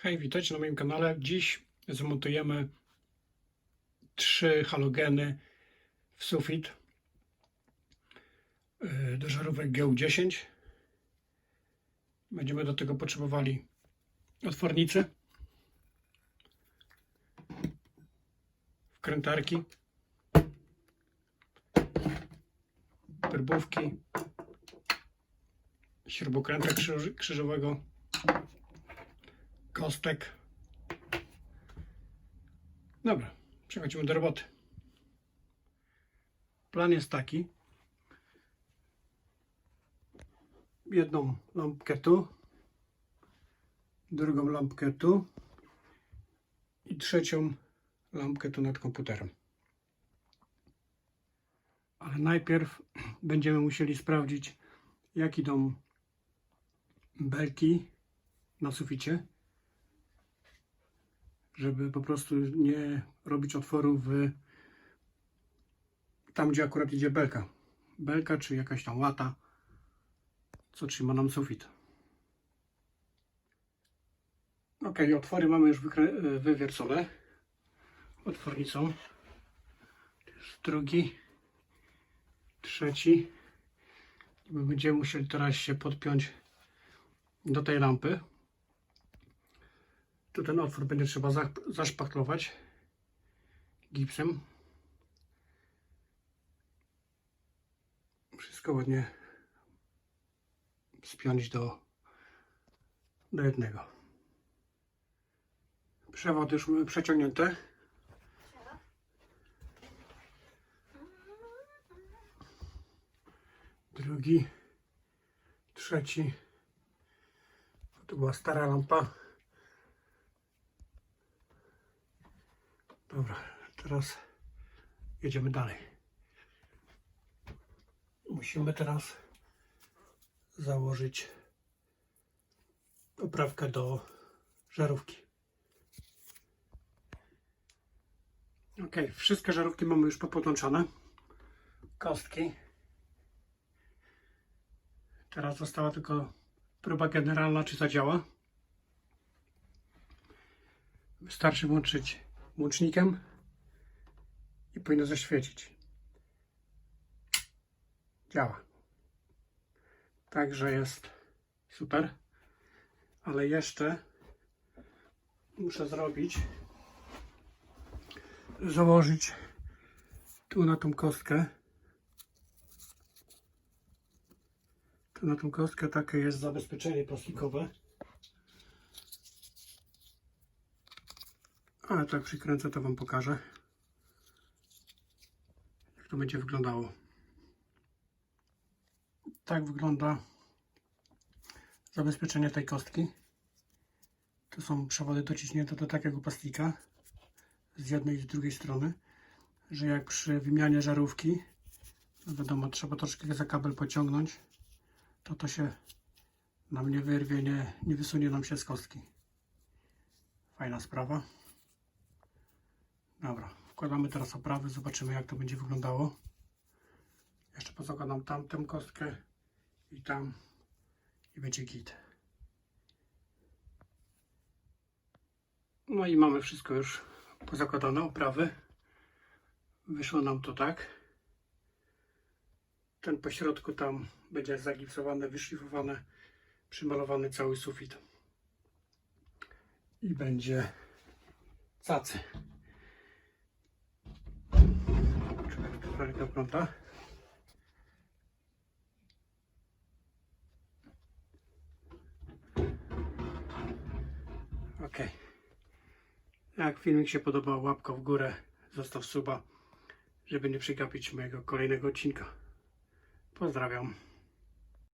Hej, witajcie na moim kanale. Dziś zmontujemy trzy halogeny w sufit yy, do żarówek GU10. Będziemy do tego potrzebowali otwornicy, wkrętarki, perbówki, śrubokręta krzyż- krzyżowego, kostek. Dobra, przechodzimy do roboty. Plan jest taki. Jedną lampkę tu, drugą lampkę tu i trzecią lampkę tu nad komputerem. Ale najpierw będziemy musieli sprawdzić, jak idą belki na suficie żeby po prostu nie robić otworów w tam, gdzie akurat idzie belka. Belka czy jakaś tam łata, co trzyma nam sufit. Ok, otwory mamy już wywiercone otwornicą. Drugi, trzeci. Będziemy musieli teraz się podpiąć do tej lampy. Tu ten otwór będzie trzeba za- zaszpachlować gipsem. Wszystko ładnie spiąć do, do jednego. Przewody już mamy przeciągnięte. Drugi, trzeci. To była stara lampa. Dobra, teraz jedziemy dalej. Musimy teraz założyć oprawkę do żarówki. Ok, wszystkie żarówki mamy już popodłączone. Kostki. Teraz została tylko próba generalna, czy zadziała. Wystarczy włączyć łącznikiem i powinno zaświecić. Działa. Także jest super. Ale jeszcze muszę zrobić, założyć tu na tą kostkę. Tu na tą kostkę takie jest zabezpieczenie plastikowe. Ale tak przykręcę, to Wam pokażę, jak to będzie wyglądało. Tak wygląda zabezpieczenie tej kostki. To są przewody dociśnięte do takiego plastika z jednej i z drugiej strony, że jak przy wymianie żarówki, no wiadomo, trzeba troszkę za kabel pociągnąć, to to się nam nie wyrwie, nie, nie wysunie nam się z kostki. Fajna sprawa. Dobra, wkładamy teraz oprawy, zobaczymy jak to będzie wyglądało. Jeszcze pozakładam tamtą kostkę i tam i będzie git. No i mamy wszystko już pozakładane, oprawy. Wyszło nam to tak. Ten pośrodku tam będzie zagipsowane, wyszlifowane, przymalowany cały sufit. I będzie cacy. Prawie wygląda. Ok. Jak filmik się podobał, łapka w górę, zostaw suba, żeby nie przegapić mojego kolejnego odcinka. Pozdrawiam.